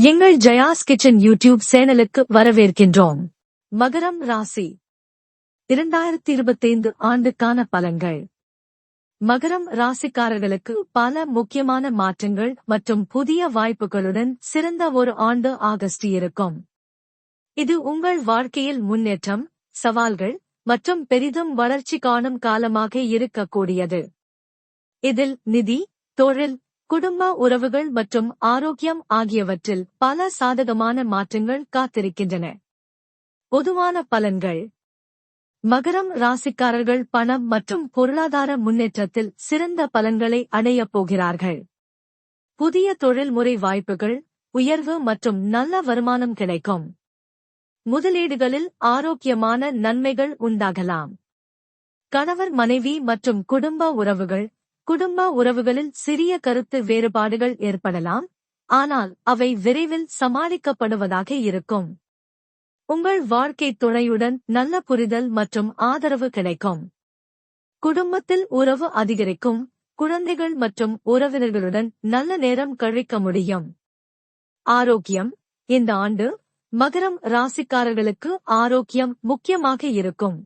எங்கள் Jaya's kitchen YouTube சேனலுக்கு வரவேற்கின்றோம். மகரம் ராசி. இரண்டாயிரத்தி இருபத்தைந்து ஆண்டுக்கான பலன்கள். மகரம் ராசிக்காரர்களுக்கு பல முக்கியமான மாற்றங்கள் மற்றும் புதிய வாய்ப்புகளுடன் சிறந்த ஒரு ஆண்டு ஆகஸ்ட் இருக்கும். இது உங்கள் வாழ்க்கையில் முன்னேற்றம் சவால்கள் மற்றும் பெரிதும் வளர்ச்சி காணும் காலமாக இருக்கக்கூடியது. இதில் நிதி தொழில் குடும்ப உறவுகள் மற்றும் ஆரோக்கியம் ஆகியவற்றில் பல சாதகமான மாற்றங்கள் காத்திருக்கின்றன. பொதுவான பலன்கள். மகரம் ராசிக்காரர்கள் பணம் மற்றும் பொருளாதார முன்னேற்றத்தில் சிறந்த பலன்களை அடையப் போகிறார்கள். புதிய தொழில்முறை வாய்ப்புகள் உயர்வு மற்றும் நல்ல வருமானம் கிடைக்கும். முதலீடுகளில் ஆரோக்கியமான நன்மைகள் உண்டாகலாம். கணவர் மனைவி மற்றும் குடும்ப உறவுகள் குடும்ப உறவுகளில் சிறிய கருத்து வேறுபாடுகள் ஏற்படலாம் ஆனால் அவை விரைவில் சமாளிக்கப்படுவதாக இருக்கும். உங்கள் வாழ்க்கை துணையுடன் நல்ல புரிதல் மற்றும் ஆதரவு கிடைக்கும். குடும்பத்தில் உறவு அதிகரிக்கும் குழந்தைகள் மற்றும் உறவினர்களுடன் நல்ல நேரம் கழிக்க முடியும். ஆரோக்கியம் இந்த ஆண்டு மகரம் ராசிக்காரர்களுக்கு ஆரோக்கியம் முக்கியமாக இருக்கும்.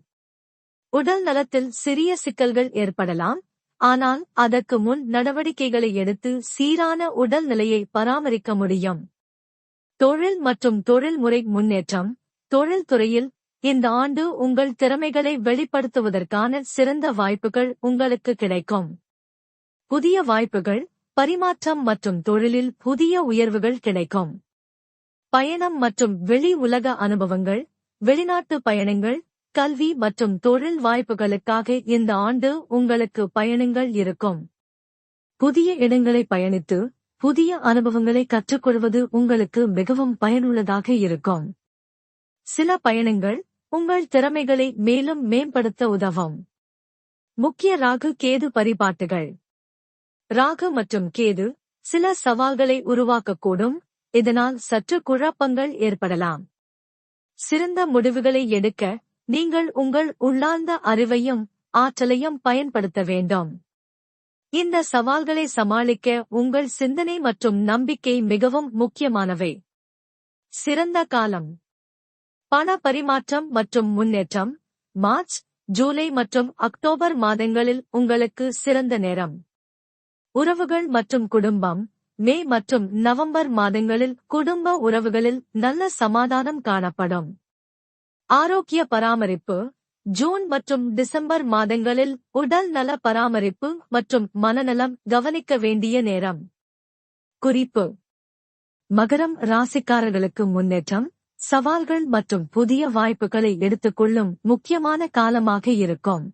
உடல் நலத்தில் சிறிய சிக்கல்கள் ஏற்படலாம் ஆனால் அதற்கு முன் நடவடிக்கைகளை எடுத்து சீரான உடல் நிலையை பராமரிக்க முடியும். தொழில் மற்றும் தொழில்முறை முன்னேற்றம். தொழில்துறையில் இந்த ஆண்டு உங்கள் திறமைகளை வெளிப்படுத்துவதற்கான சிறந்த வாய்ப்புகள் உங்களுக்கு கிடைக்கும். புதிய வாய்ப்புகள் பரிமாற்றம் மற்றும் தொழிலில் புதிய உயர்வுகள் கிடைக்கும். பயணம் மற்றும் வெளி உலக அனுபவங்கள் வெளிநாட்டு பயணங்கள் கல்வி மற்றும் தொழில் வாய்ப்புகளுக்காக இந்த ஆண்டு உங்களுக்கு பயணங்கள் இருக்கும். புதிய இடங்களை பயணித்து புதிய அனுபவங்களை கற்றுக்கொள்வது உங்களுக்கு மிகவும் பயனுள்ளதாக இருக்கும். சில பயணங்கள் உங்கள் திறமைகளை மேலும் மேம்படுத்த உதவும். முக்கிய ராகு கேது பரிபாட்டுகள். ராகு மற்றும் கேது சில சவால்களை உருவாக்கக்கூடும் இதனால் சற்று குழப்பங்கள் ஏற்படலாம். சிறந்த முடிவுகளை எடுக்க நீங்கள் உங்கள் உள்ளார்ந்த அறிவையும் ஆற்றலையும் பயன்படுத்த வேண்டும். இந்த சவால்களை சமாளிக்க உங்கள் சிந்தனை மற்றும் நம்பிக்கை மிகவும் முக்கியமானவை. சிறந்த காலம். பண பரிமாற்றம் மற்றும் முன்னேற்றம். மார்ச் ஜூலை மற்றும் அக்டோபர் மாதங்களில் உங்களுக்கு சிறந்த நேரம். உறவுகள் மற்றும் குடும்பம். மே மற்றும் நவம்பர் மாதங்களில் குடும்ப உறவுகளில் நல்ல சமாதானம் காணப்படும். ஆரோக்கிய பராமரிப்பு ஜூன் மற்றும் டிசம்பர் மாதங்களில் உடல் நல பராமரிப்பு மற்றும் மனநலம் கவனிக்க வேண்டிய நேரம். குறிப்பு. மகரம் ராசிக்காரர்களுக்கு முன்னேற்றம் சவால்கள் மற்றும் புதிய வாய்ப்புகளை எடுத்துக்கொள்ளும் முக்கியமான காலமாக இருக்கும்.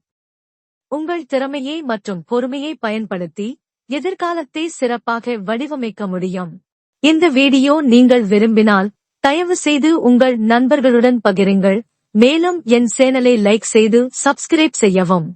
உங்கள் திறமையை மற்றும் பொறுமையை பயன்படுத்தி எதிர்காலத்தை சிறப்பாக வடிவமைக்க முடியும். இந்த வீடியோ நீங்கள் விரும்பினால் தயவு செய்து உங்கள் நண்பர்களுடன் பகிருங்கள். மேலும் என் சேனலை லைக் செய்து சப்ஸ்கிரைப் செய்யவும்.